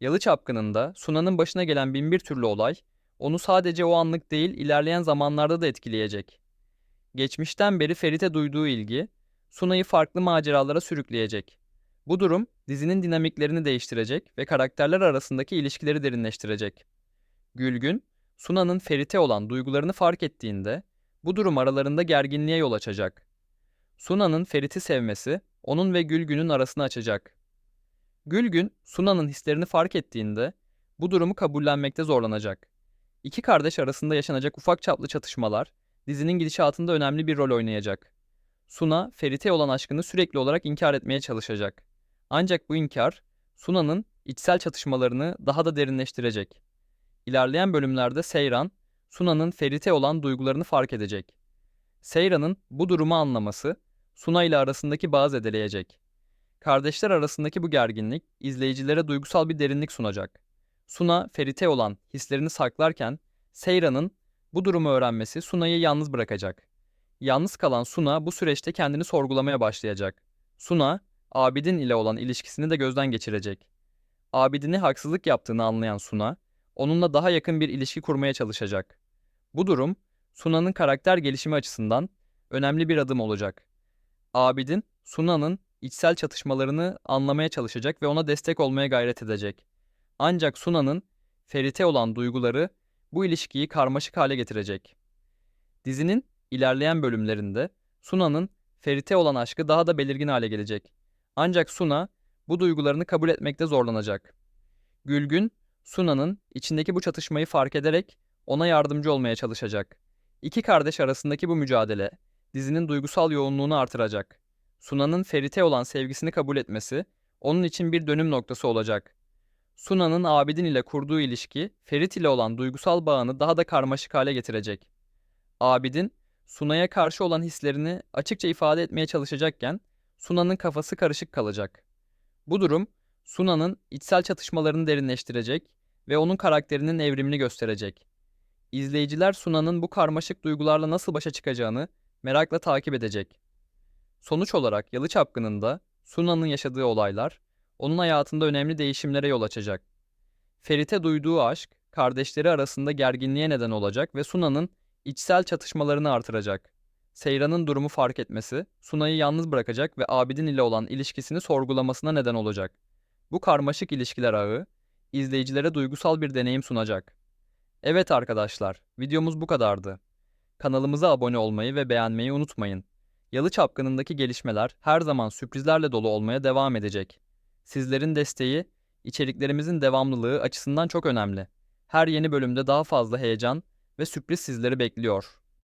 Yalı Çapkını'nda Suna'nın başına gelen binbir türlü olay, onu sadece o anlık değil ilerleyen zamanlarda da etkileyecek. Geçmişten beri Ferit'e duyduğu ilgi, Suna'yı farklı maceralara sürükleyecek. Bu durum dizinin dinamiklerini değiştirecek ve karakterler arasındaki ilişkileri derinleştirecek. Gülgün, Suna'nın Ferit'e olan duygularını fark ettiğinde bu durum aralarında gerginliğe yol açacak. Suna'nın Ferit'i sevmesi onun ve Gülgün'ün arasını açacak. Gülgün, Suna'nın hislerini fark ettiğinde bu durumu kabullenmekte zorlanacak. İki kardeş arasında yaşanacak ufak çaplı çatışmalar dizinin gidişatında önemli bir rol oynayacak. Suna, Ferit'e olan aşkını sürekli olarak inkar etmeye çalışacak. Ancak bu inkar, Suna'nın içsel çatışmalarını daha da derinleştirecek. İlerleyen bölümlerde Seyran, Suna'nın Ferit'e olan duygularını fark edecek. Seyran'ın bu durumu anlaması, Suna ile arasındaki bağı zedeleyecek. Kardeşler arasındaki bu gerginlik, izleyicilere duygusal bir derinlik sunacak. Suna, Ferit'e olan hislerini saklarken, Seyran'ın bu durumu öğrenmesi Suna'yı yalnız bırakacak. Yalnız kalan Suna bu süreçte kendini sorgulamaya başlayacak. Suna, Abidin ile olan ilişkisini de gözden geçirecek. Abidin'e haksızlık yaptığını anlayan Suna, onunla daha yakın bir ilişki kurmaya çalışacak. Bu durum, Suna'nın karakter gelişimi açısından önemli bir adım olacak. Abidin, Suna'nın içsel çatışmalarını anlamaya çalışacak ve ona destek olmaya gayret edecek. Ancak Suna'nın Ferit'e olan duyguları bu ilişkiyi karmaşık hale getirecek. Dizinin ilerleyen bölümlerinde Suna'nın Ferit'e olan aşkı daha da belirgin hale gelecek. Ancak Suna bu duygularını kabul etmekte zorlanacak. Gülgün, Suna'nın içindeki bu çatışmayı fark ederek ona yardımcı olmaya çalışacak. İki kardeş arasındaki bu mücadele dizinin duygusal yoğunluğunu artıracak. Suna'nın Ferit'e olan sevgisini kabul etmesi onun için bir dönüm noktası olacak. Suna'nın Abidin ile kurduğu ilişki Ferit ile olan duygusal bağını daha da karmaşık hale getirecek. Abidin, Suna'ya karşı olan hislerini açıkça ifade etmeye çalışacakken Suna'nın kafası karışık kalacak. Bu durum Suna'nın içsel çatışmalarını derinleştirecek ve onun karakterinin evrimini gösterecek. İzleyiciler Suna'nın bu karmaşık duygularla nasıl başa çıkacağını merakla takip edecek. Sonuç olarak Yalı Çapkını'nda Suna'nın yaşadığı olaylar onun hayatında önemli değişimlere yol açacak. Ferit'e duyduğu aşk, kardeşleri arasında gerginliğe neden olacak ve Suna'nın içsel çatışmalarını artıracak. Seyran'ın durumu fark etmesi, Suna'yı yalnız bırakacak ve Abidin ile olan ilişkisini sorgulamasına neden olacak. Bu karmaşık ilişkiler ağı, izleyicilere duygusal bir deneyim sunacak. Evet arkadaşlar, videomuz bu kadardı. Kanalımıza abone olmayı ve beğenmeyi unutmayın. Yalı Çapkını'ndaki gelişmeler her zaman sürprizlerle dolu olmaya devam edecek. Sizlerin desteği, içeriklerimizin devamlılığı açısından çok önemli. Her yeni bölümde daha fazla heyecan ve sürpriz sizleri bekliyor.